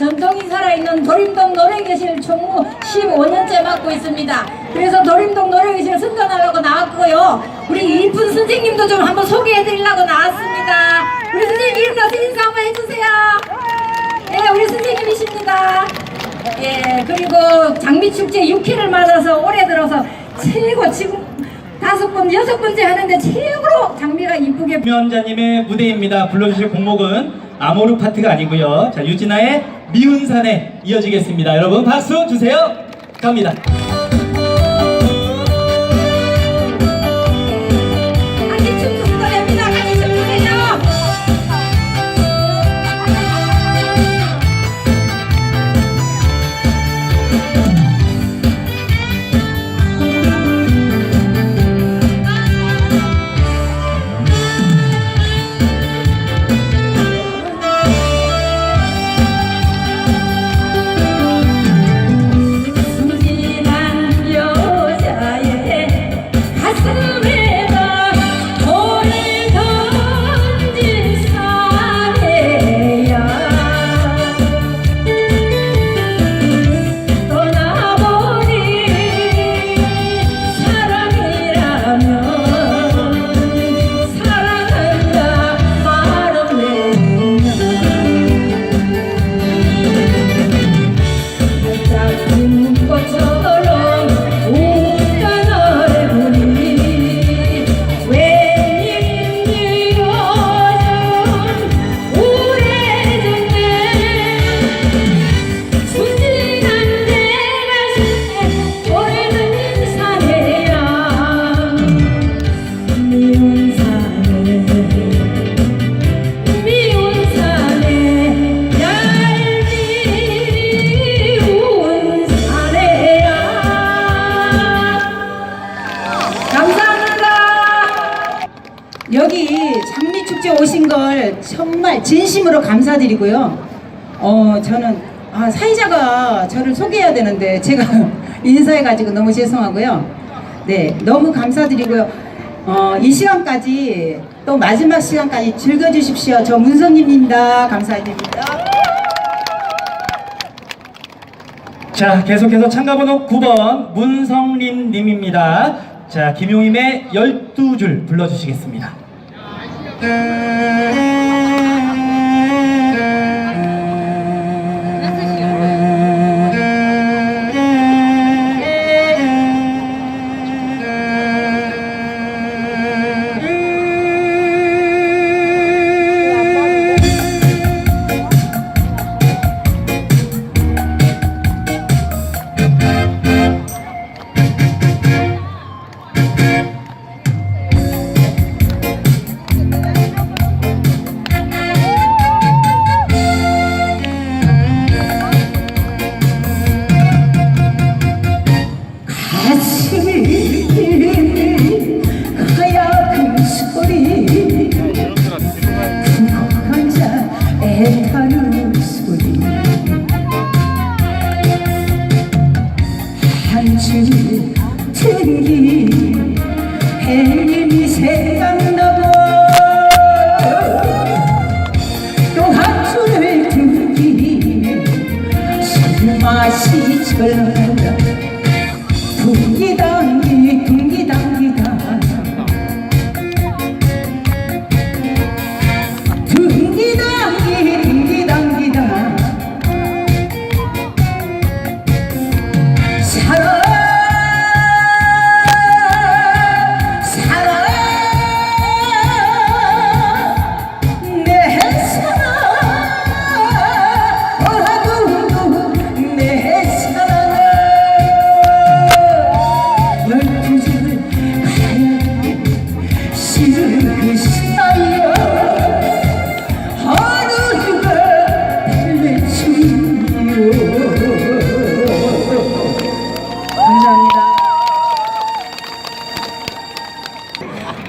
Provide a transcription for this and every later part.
전통이 살아있는 도림동 노래교실 총무 15년째 맡고 있습니다. 그래서 도림동 노래교실 승관하려고 나왔고요. 우리 이쁜 선생님도 좀 한번 소개해드리려고 나왔습니다. 우리 선생님 이름 어떻게 인사 한번 해주세요. 네, 우리 선생님이십니다. 예, 그리고 장미축제 6회를 맞아서 올해 들어서 최고 지금 다섯 번, 여섯 번째 하는데 최고로 장미가 이쁘게 김연자님의 무대입니다. 불러주실 곡목은 아모르 파트가 아니고요. 자 유진아의 미운 산에 이어지겠습니다. 여러분 박수 주세요. 갑니다. 장미축제 오신 걸 정말 진심으로 감사드리고요. 어, 저는, 아, 사회자가 저를 소개해야 되는데 제가 인사해가지고 너무 죄송하고요. 네, 너무 감사드리고요. 어, 이 시간까지 또 마지막 시간까지 즐겨주십시오. 저 문선님입니다. 감사드립니다. 자 계속해서 참가번호 9번 문성림 님입니다. 자 김용임의 12줄 불러주시겠습니다. 가 슴이 하얀 소리 혼자 애타는 소리 한줄 들기 햇님이 생각나고 또 한줄 들기 술 맛이 절라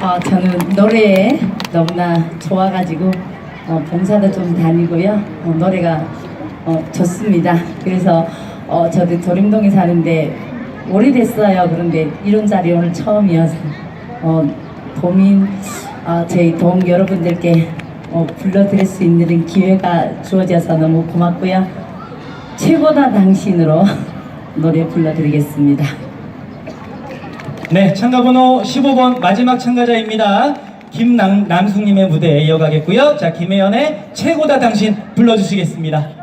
어, 저는 노래에 너무나 좋아가지고 어, 봉사도 좀 다니고요. 어, 노래가 어, 좋습니다. 그래서 어, 저도 도림동에 사는데 오래됐어요. 그런데 이런 자리 오늘 처음이어서 어, 도민 어, 저희 동 여러분들께 어, 불러드릴 수 있는 기회가 주어져서 너무 고맙고요. 최고다 당신으로 노래 불러드리겠습니다. 네, 참가 번호 15번 마지막 참가자입니다. 김남숙님의 무대에 이어가겠고요. 자, 김혜연의 최고다 당신 불러주시겠습니다.